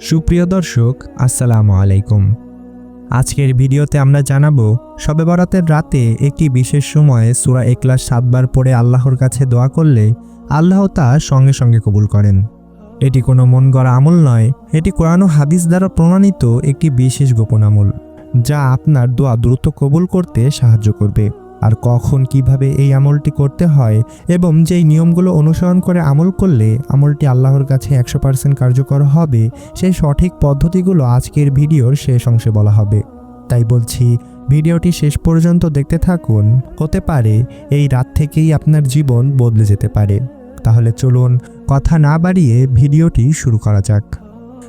সুপ্রিয় দর্শক, আসসালামু আলাইকুম। আজকের ভিডিওতে আমরা জানাব, শবে বরাতের রাতে একটি বিশেষ সময়ে সুরা একলাস সাতবার পড়ে আল্লাহর কাছে দোয়া করলে আল্লাহ তা সঙ্গে সঙ্গে কবুল করেন। এটি কোনো মন গড়া আমল নয়, এটি কোরআন হাদিস দ্বারা প্রমাণিত একটি বিশেষ গোপন আমল, যা আপনার দোয়া দ্রুত কবুল করতে সাহায্য করবে। আর কখন কীভাবে এই আমলটি করতে হয় এবং যেই নিয়মগুলো অনুসরণ করে আমল করলে আমলটি আল্লাহর কাছে একশো পার্সেন্ট কার্যকর হবে, সেই সঠিক পদ্ধতিগুলো আজকের ভিডিওর শেষ অংশে বলা হবে। তাই বলছি, ভিডিওটি শেষ পর্যন্ত দেখতে থাকুন। হতে পারে এই রাত থেকেই আপনার জীবন বদলে যেতে পারে। তাহলে চলুন কথা না বাড়িয়ে ভিডিওটি শুরু করা যাক।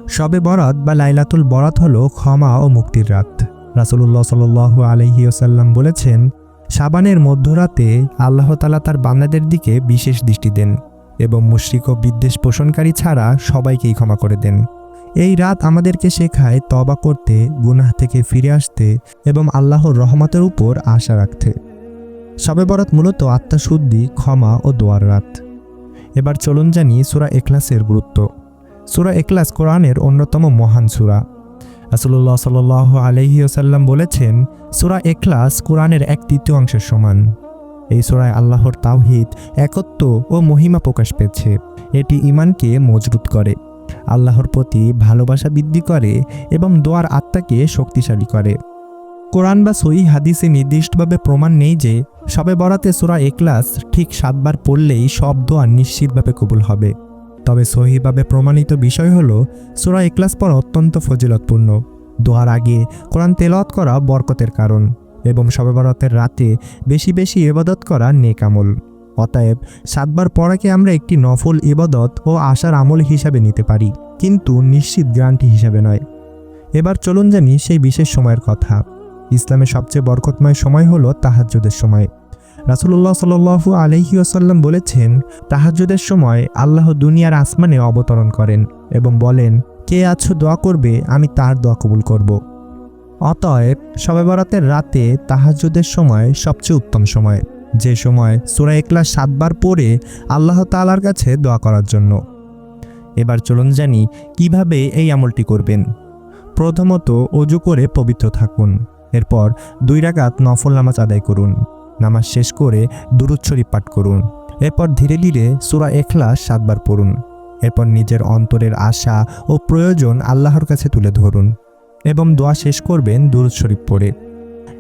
শবে বরাত বা লাইলাতুল বরাত হলো ক্ষমা ও মুক্তির রাত। রাসুলুল্লাহ সাল আলহি ওসাল্লাম বলেছেন সাবানের মধ্যরাতে আল্লাহ তালা তার বান্দাদের দিকে বিশেষ দৃষ্টি দেন এবং মুশ্রিক ও বিদ্বেষ পোষণকারী ছাড়া সবাইকেই ক্ষমা করে দেন। এই রাত আমাদেরকে শেখায় তবা করতে, গুনাহ থেকে ফিরে আসতে এবং আল্লাহর রহমতের উপর আশা রাখতে। সবে বরাত মূলত আত্মাশুদ্ধি ক্ষমা ও দোয়ার রাত। এবার চলুন জানি সুরা এখলাসের গুরুত্ব। সুরা এখলাস কোরআনের অন্যতম মহান সুরা। রাসুল্লাহ সাল আলহি ওসাল্লাম বলেছেন, সুরা এখলাস কোরআনের এক তৃতীয় অংশের সমান। এই সুরায় আল্লাহর তাওহিদ, একত্ব ও মহিমা প্রকাশ পেয়েছে। এটি ইমানকে মজবুত করে, আল্লাহর প্রতি ভালোবাসা বৃদ্ধি করে এবং দোয়ার আত্মাকে শক্তিশালী করে। কোরআন বা সই হাদিসে নির্দিষ্টভাবে প্রমাণ নেই যে, সবে বরাতে সুরা এক্লাস ঠিক সাতবার পড়লেই সব দোয়া নিশ্চিতভাবে কবুল হবে। তবে সহিভাবে প্রমাণিত বিষয় হল, সুরা এক্লাস পড়া অত্যন্ত ফজিলতপূর্ণ। দোয়ার আগে কোরআন তেলাওয়াত করা বরকতের কারণ এবং সবে বরাতের রাতে বেশি বেশি ইবাদত করা নেকামল অতএব সাতবার পড়াকে আমরা একটি নফল ইবাদত ও আশার আমল হিসাবে নিতে পারি, কিন্তু নিশ্চিত গ্রান্টি হিসাবে নয়। এবার চলুন জানি সেই বিশেষ সময়ের কথা। ইসলামের সবচেয়ে বরকতময় সময় হলো তাহাজ্জুদের সময়। রাসুল্লাহ সাল্লু আলহি আসাল্লাম বলেছেন, তাহাজ্জুদের সময় আল্লাহ দুনিয়ার আসমানে অবতরণ করেন এবং বলেন, কে আছো দোয়া করবে, আমি তার দোয়া কবুল করব। অতএব সবে বরাতের রাতে তাহাজ্জুদের সময় সবচেয়ে উত্তম সময়, যে সময় সুরা একলা সাতবার পড়ে আল্লাহ তালার কাছে দোয়া করার জন্য। এবার চলুন জানি, কীভাবে এই আমলটি করবেন। প্রথমত অজু করে পবিত্র থাকুন, এরপর দুই রাকাত নফল নামাজ আদায় করুন। নামাজ শেষ করে দুরুদ শরীফ পাঠ করুন। এরপর ধীরে ধীরে সুরা এখলাস সাতবার পড়ুন। এরপর নিজের অন্তরের আশা ও প্রয়োজন আল্লাহর কাছে তুলে ধরুন এবং দোয়া শেষ করবেন দুরুদ শরীফ পড়ে।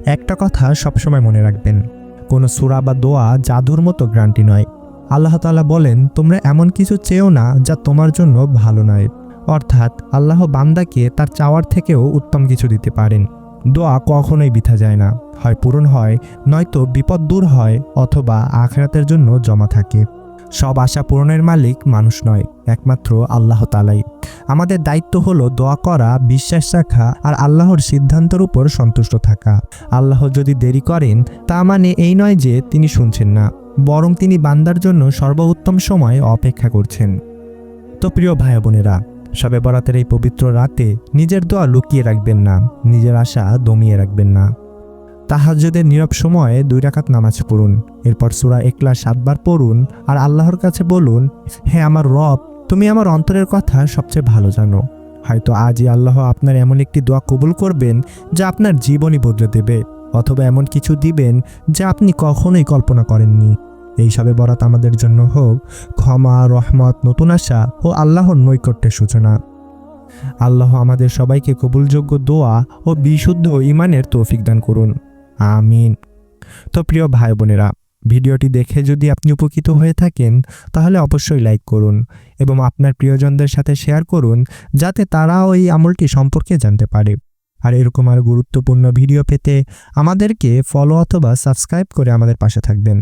একটা কথা সবসময় মনে রাখবেন, কোনো সুরা বা দোয়া জাদুর মতো গ্রান্টি নয়। আল্লাহ তালা বলেন, তোমরা এমন কিছু চেয়েও না যা তোমার জন্য ভালো নয়। অর্থাৎ আল্লাহ বান্দাকে তার চাওয়ার থেকেও উত্তম কিছু দিতে পারেন। দোয়া কখনোই বিথা যায় না। হয় পূরণ হয়, নয়তো বিপদ দূর হয় অথবা আখেরাতের জন্য জমা থাকে। সব আশা পূরণের মালিক মানুষ নয়, একমাত্র আল্লাহ তালাই আমাদের দায়িত্ব হলো দোয়া করা, বিশ্বাস রাখা আর আল্লাহর সিদ্ধান্তের উপর সন্তুষ্ট থাকা। আল্লাহ যদি দেরি করেন, তা মানে এই নয় যে তিনি শুনছেন না, বরং তিনি বান্দার জন্য সর্বোত্তম সময় অপেক্ষা করছেন। তো প্রিয় ভাই বোনেরা সবে বরাতের এই পবিত্র রাতে নিজের দোয়া লুকিয়ে রাখবেন না, নিজের আশা দমিয়ে রাখবেন না। তাহাজ্জুদের নীরব সময়ে দুই রাকাত নামাজ পড়ুন, এরপর সুরা একলা সাতবার পড়ুন আর আল্লাহর কাছে বলুন, হে আমার রব, তুমি আমার অন্তরের কথা সবচেয়ে ভালো জানো। হয়তো আজই আল্লাহ আপনার এমন একটি দোয়া কবুল করবেন যা আপনার জীবনই বদলে দেবে, অথবা এমন কিছু দিবেন যা আপনি কখনোই কল্পনা করেননি। এই সবে বরাত আমাদের জন্য হোক, ক্ষমা, রহমত, নতুন আশা ও আল্লাহর নৈকট্যের সূচনা। আল্লাহ আমাদের সবাইকে কবুলযোগ্য দোয়া ও বিশুদ্ধ ইমানের তৌফিক দান করুন। আমিন। তো প্রিয় ভাই বোনেরা, ভিডিওটি দেখে যদি আপনি উপকৃত হয়ে থাকেন, তাহলে অবশ্যই লাইক করুন এবং আপনার প্রিয়জনদের সাথে শেয়ার করুন, যাতে তারাও এই আমলটি সম্পর্কে জানতে পারে। আর এরকম আরও গুরুত্বপূর্ণ ভিডিও পেতে আমাদেরকে ফলো অথবা সাবস্ক্রাইব করে আমাদের পাশে থাকবেন।